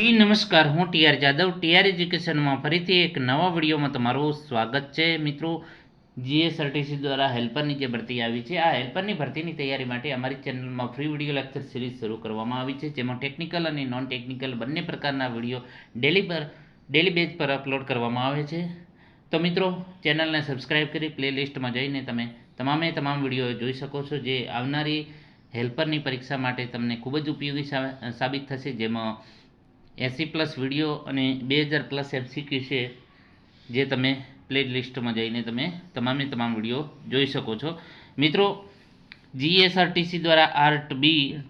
નમસ્કાર. હું TR Jadav. TR એજ્યુકેશનમાં ફરીથી એક નવા વિડીયોમાં તમારું સ્વાગત છે. મિત્રો, જીએસઆરટીસી દ્વારા હેલ્પરની જે ભરતી આવી છે, આ હેલ્પરની ભરતીની તૈયારી માટે અમારી ચેનલમાં ફ્રી વીડિયો લેક્ચર સિરીઝ શરૂ કરવામાં આવી છે, જેમાં ટેકનિકલ અને નોન ટેકનિકલ બંને પ્રકારના વીડિયો ડેલી પર, ડેલી બેઝ પર અપલોડ કરવામાં આવે છે. તો મિત્રો, ચેનલને સબસ્ક્રાઇબ કરી પ્લેલિસ્ટમાં જઈને તમે તમામે તમામ વીડિયો જોઈ શકો છો, જે આવનારી હેલ્પરની પરીક્ષા માટે તમને ખૂબ જ ઉપયોગી સાબિત થશે, જેમાં એંસી પ્લસ વીડિયો અને બે હજાર પ્લસ એમસીક્યુ છે, જે તમે પ્લે લિસ્ટમાં જઈને તમે તમામે તમામ વીડિયો જોઈ શકો છો. મિત્રો, જીએસઆરટીસી દ્વારા આર્ટ બી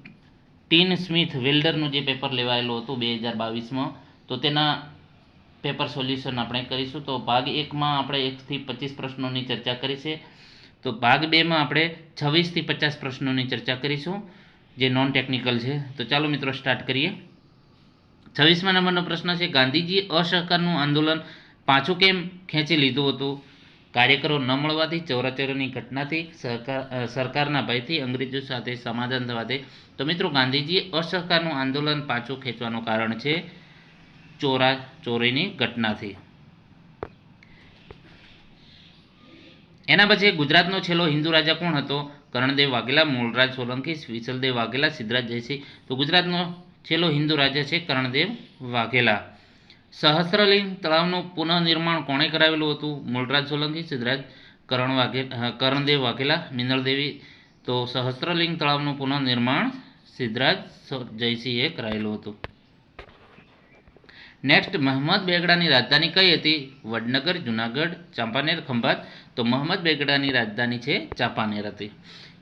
ટીન સ્મિથ વેલ્ડરનું જે પેપર લેવાયેલું હતું બે હજાર બાવીસમાં, તો તેના પેપર સોલ્યુશન આપણે કરીશું. તો ભાગ એકમાં આપણે એકથી પચીસ પ્રશ્નોની ચર્ચા કરી છે. તો ભાગ બેમાં આપણે છવ્વીસથી પચાસ પ્રશ્નોની ચર્ચા કરીશું, જે નોન ટેકનિકલ છે. તો ચાલો મિત્રો સ્ટાર્ટ કરીએ. છવ્વીસમા નંબરનો પ્રશ્ન છે, ગાંધીજી અસહકારનું આંદોલન પાછું કેમ ખેંચી લીધું હતું? કાર્યકરો ન મળવાથી, ચોરાચોરીની ઘટનાથી, સરકાર સરકારના ભયથી, અંગ્રેજો સાથે સમાધાન થવાથી. તો મિત્રો, ગાંધીજી અસહકારનું આંદોલન પાછું ખેંચવાનું કારણ છે ચોરા ચોરીની ઘટનાથી. એના પછી ગુજરાતનો છેલ્લો હિન્દુ રાજા કોણ હતો? કરણદેવ વાઘેલા મૂળરાજ સોલંકી વિસલદેવ વાઘેલા, સિદ્ધરાજ જયસિંહ. તો ગુજરાતનો છેલ્લો હિન્દુ રાજા છે કરણદેવ વાઘેલા. સહસ્ત્રલિંગ તળાવનું પુનઃનિર્માણ કોણે કરાવેલું હતું? મૂળરાજ સોલંકી, સિદ્ધરાજ કરણ વાઘે કરણદેવ વાઘેલા મિનળદેવી તો સહસ્ત્રલિંગ તળાવનું પુનઃનિર્માણ સિદ્ધરાજ જયસિંહે કરાયેલું હતું. નેક્સ્ટ, મહંમદ બેગડાની રાજધાની કઈ હતી? વડનગર, જુનાગઢ, ચાંપાનેર, ખંભાત. તો મહંમદ બેગડાની રાજધાની છે ચાંપાનેર હતી.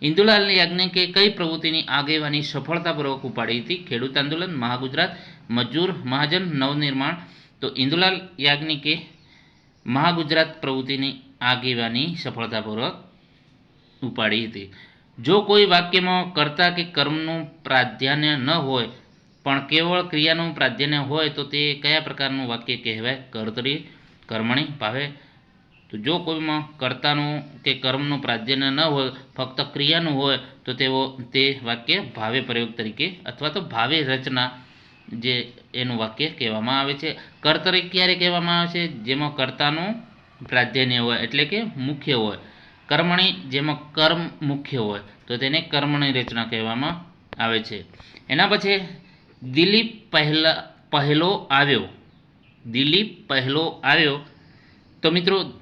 ઇન્દુલાલ યાજ્ઞિકે કઈ પ્રવૃત્તિની આગેવાની સફળતાપૂર્વક ઉપાડી હતી? ખેડૂત આંદોલન, મહાગુજરાત, મજૂર, મહાજન, નવનિર્માણ. તો ઇન્દુલાલ યાજ્ઞિકે મહાગુજરાત પ્રવૃત્તિની આગેવાની સફળતાપૂર્વક ઉપાડી હતી. જો કોઈ વાક્યમાં કર્તા કે કર્મનું પ્રાધાન્ય ન હોય, પણ કેવળ ક્રિયાનું પ્રાધાન્ય હોય, તો તે કયા પ્રકારનું વાક્ય કહેવાય? કર્તરી, કર્મણી, ભાવે તો જો કોઈમાં કર્તાનું કે કર્મનું પ્રાધાન્ય ન હોય, ફક્ત ક્રિયાનું હોય, તો તેઓ તે વાક્ય ભાવે પ્રયોગ તરીકે અથવા તો ભાવે રચના જે એનું વાક્ય કહેવામાં આવે છે. કર્તરે ક્યારે કહેવામાં આવે છે? જેમાં કર્તાનું પ્રાધાન્ય હોય એટલે કે મુખ્ય હોય. કર્મણી જેમાં કર્મ મુખ્ય હોય, તો તેને કર્મણી રચના કહેવામાં આવે છે. એના પછી દિલીપ પહેલા પહેલો આવ્યો. દિલીપ પહેલો આવ્યો. તો મિત્રો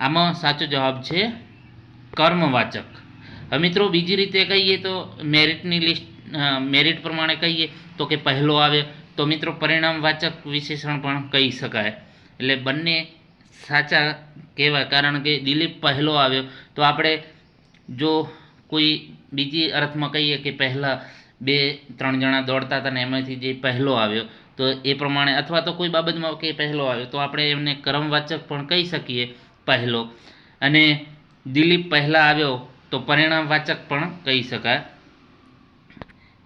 આમાં સાચો જવાબ છે કર્મવાચક. મિત્રો બીજી રીતે કહીએ તો મેરિટની લિસ્ટ મેરિટ પ્રમાણે કહીએ તો કે પહેલો આવે તો મિત્રો પરિણામવાચક વિશેષણ પણ કહી શકાય. એટલે બંને સાચા કહેવાય. કારણ કે દિલીપ પહેલો આવ્યો તો આપણે જો કોઈ બીજી અર્થમાં કહીએ કે પહેલાં બે, ત્રણ જણા દોડતા હતા ને એમાંથી જે પહેલો આવ્યો તો એ પ્રમાણે અથવા તો કોઈ બાબતમાં કે પહેલો આવ્યો તો આપણે એમને કર્મવાચક પણ કહી શકીએ. પહેલો. અને દિલીપ પહેલાં આવ્યો તો પરિણામવાચક પણ કહી શકાય.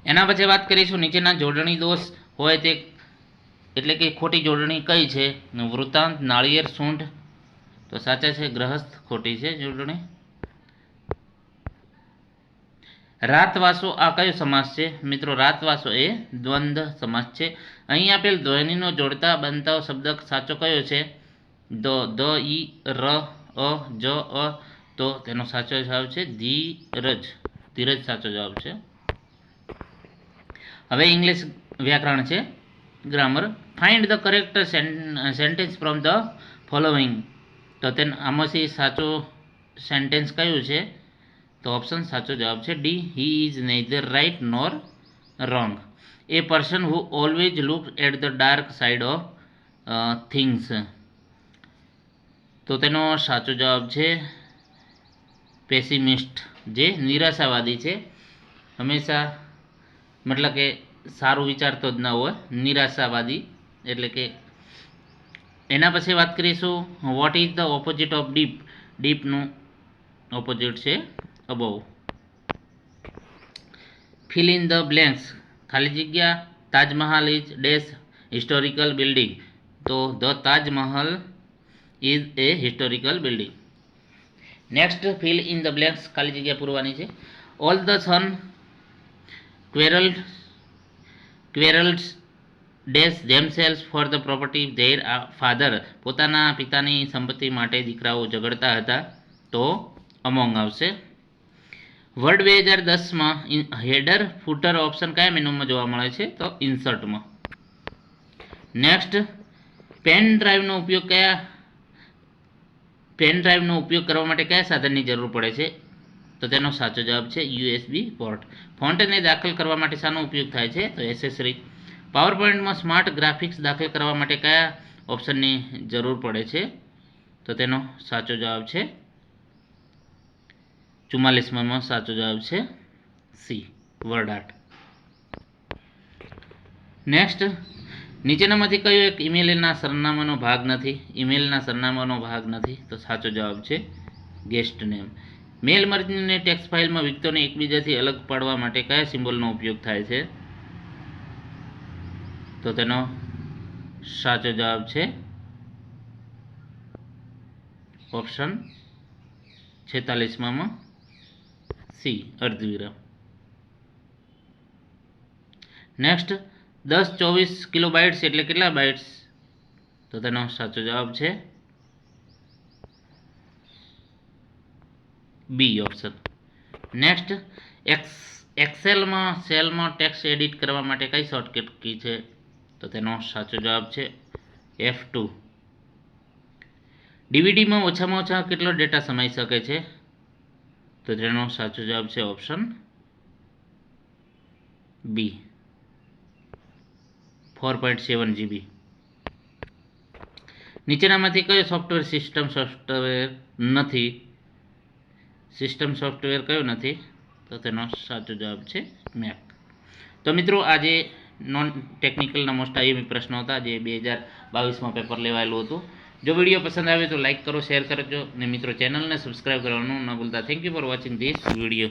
એના પછી વાત કરીશું નીચેના જોડણી દોષ હોય તે એટલે કે ખોટી જોડણી કઈ છે? વૃત્તાંત, નાળિયેર, સૂંઢ. તો સાચા છે, ગ્રહસ્થ, ખોટી છે જોડણી. રાતવાસો આ કયો સમાસ છે? મિત્રો, રાતવાસો એ દ્વંદ્વ સમાસ છે. અહીં આપેલ ધ્વનિનો જોડતા, બનતા શબ્દ સાચો કયો છે? દ દ, ઈ, ર, અ, જ, અ, તો, તેનો સાચો જવાબ છે ધીરજ. ધીરજ સાચો જવાબ છે. હવે ઇંગ્લિશ વ્યાકરણ છે, grammar. Find the correct sentence from the following તો તે આમાંથી સાચો સેન્ટેન્સ કયું છે? તો ઓપ્શન સાચો જવાબ છે D he is neither right nor wrong a person who always look at the dark side of things તો તેનો સાચો જવાબ છે પેસિમિસ્ટ, જે નિરાશાવાદી છે. હંમેશા મતલબ કે સારું વિચારતો જ ન હોય, નિરાશાવાદી એટલે કે એના પછી વાત કરીશું what is the opposite of deep ડીપનું opposite છે above fill in the blanks ખાલી જગ્યા, Taj Mahal is dash historical building તો the Taj Mahal is a historical building next fill in the blanks ખાલી જગ્યા પૂરવાની છે. All the son quarrelled quarrels days themselves for the property their father પોતાના પિતાની સંપત્તિ માટે દીકરાઓ ઝઘડતા હતા તો અમોંગ આવશે. વર્ડ બે હજાર દસમાં હેડર ફૂટર ઓપ્શન કયા મેનુમાં જોવા મળે છે? તો ઇન્સર્ટમાં નેક્સ્ટ પેન ડ્રાઈવનો ઉપયોગ કયા પેન ડ્રાઈવનો ઉપયોગ કરવા માટે કયા સાધનની જરૂર પડે છે? તો તેનો સાચો જવાબ છે યુએસબી પોર્ટ ફોન્ટને દાખલ કરવા માટે શાનો ઉપયોગ થાય છે? તો એસેસરી પાવર પોઈન્ટમાં સ્માર્ટ ગ્રાફિક્સ દાખલ કરવા માટે કયા ઓપ્શનની જરૂર પડે છે? તો તેનો સાચો જવાબ છે ચુમ્માલીસમાં સાચો જવાબ છે સી વર્ડ આર્ટ નેક્સ્ટ નીચેનામાંથી કયો એક ઈમેલના સરનામાનો ભાગ નથી? ઈમેલના સરનામાનો ભાગ નથી? તો સાચો જવાબ છે ગેસ્ટ નેમ. મેલ મર્જીને ટેક્સ ફાઇલમાં વિગતોને એકબીજાથી અલગ પાડવા માટે કયા સિમ્બોલનો ઉપયોગ થાય છે? તો તેનો સાચો જવાબ છે ઓપ્શન છેતાલીસમાં સી અર્ધવિરામ. નેક્સ્ટ દસ, ચોવીસ કિલો બાઇટ્સ એટલે કેટલા બાઇટ્સ? તો તેનો સાચો જવાબ છે બી ઓપ્શન. નેક્સ્ટ એક્સ એક્સેલમાં સેલમાં ટેક્સ એડિટ કરવા માટે કઈ શોર્ટકટ કી છે? તો તેનો સાચો જવાબ છે એફ ટુ ડીવીડીમાં ઓછામાં ઓછા કેટલો ડેટા સમાઈ શકે છે? તો તેનો સાચો જવાબ છે option B. Four point seven GB નીચેનામાંથી કયો સોફ્ટવેર સિસ્ટમ સોફ્ટવેર નથી? સિસ્ટમ સોફ્ટવેર કયો નથી? તો તેનો સાચો જવાબ છે મેક તો મિત્રો, આજે નોન ટેકનિકલના મોસ્ટ આઈએમઈ પ્રશ્નો હતા, જે બે હજાર બાવીસમાં પેપર લેવાયેલું હતું. જો વીડિયો પસંદ આવે તો લાઇક કરો શેર કરજો અને મિત્રો ચેનલને સબસ્ક્રાઈબ કરવાનું ન ભૂલતા. Thank you for watching this video